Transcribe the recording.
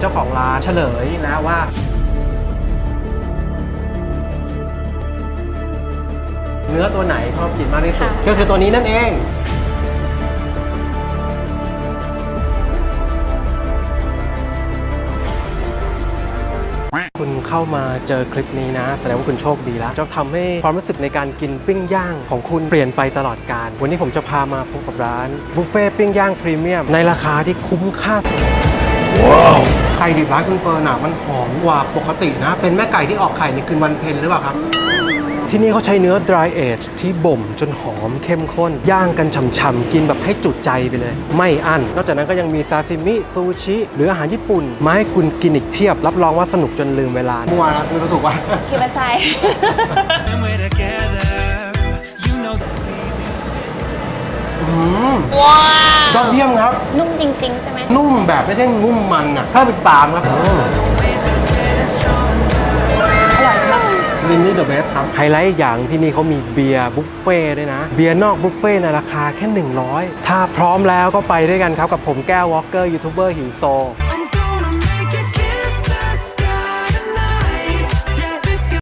เจ้าของร้านเฉลยนะว่าเนื้อตัวไหนชอบกินมากที่สุด ค่ะ ก็คือตัวนี้นั่นเอง คุณเข้ามาเจอคลิปนี้นะ แสดงว่าคุณโชคดีแล้วจะทำให้ความรู้สึกในการกินปิ้งย่างของคุณเปลี่ยนไปตลอดการ วันนี้ผมจะพามาพบกับร้านบุฟเฟ่ปิ้งย่างพรีเมียมในราคาที่คุ้มค่าไข่ ดิบร้านคุณเฟิร์นอะมันหอมกว่าปกตินะ เป็นแม่ไก่ที่ออกไข่ในคืนวันเพ็ญหรือเปล่าครับ ที่นี่เขาใช้เนื้อ dry age ที่บ่มจนหอมเข้มข้น ย่างกันฉ่ำๆกินแบบให้จุใจไปเลย ไม่อั้นนอกจากนั้นก็ยังมีซาซิมิซูชิ หรืออาหารญี่ปุ่นมาให้คุณกินอีกเพียบ รับรองว่าสนุกจนลืมเวลามั่วนะคือถูกป่ะคิดว่าใช่ And we're together. You know that. ว้าย อดเยี่ยมครับ นุ่มจริง ๆ ใช่ไหมนุ่มแบบไม่ใช่นุ่มมันอะถ้าเป็นสามครับลินนี่เดอะเบสครับไฮไลท์อีกอย่างที่นี่เขามีเบียร์บุฟเฟ่ด้วยนะ เบียร์นอกบุฟเฟ่ในราคาแค่ 100 ถ้าพร้อมแล้วก็ไปด้วยกันครับกับผมแก้ววอลเกอร์ยูทูบเบอร์หิวโซ